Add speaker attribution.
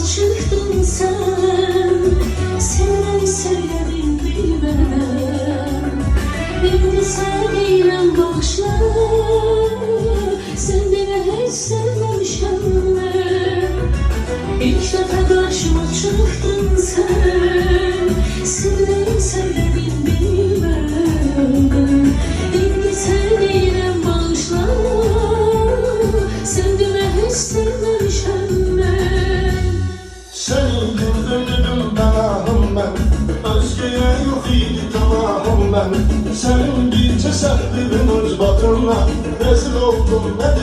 Speaker 1: çıktın sen Senden sevdim bilmem. Bindi sen eylem bakışlar Sen beni hiç sevmemişem
Speaker 2: İlk defa karşıma çıktın. Özgeye yok idi tamahım ben. Senin bir tesadüfün öz batınla Rezil oldum ne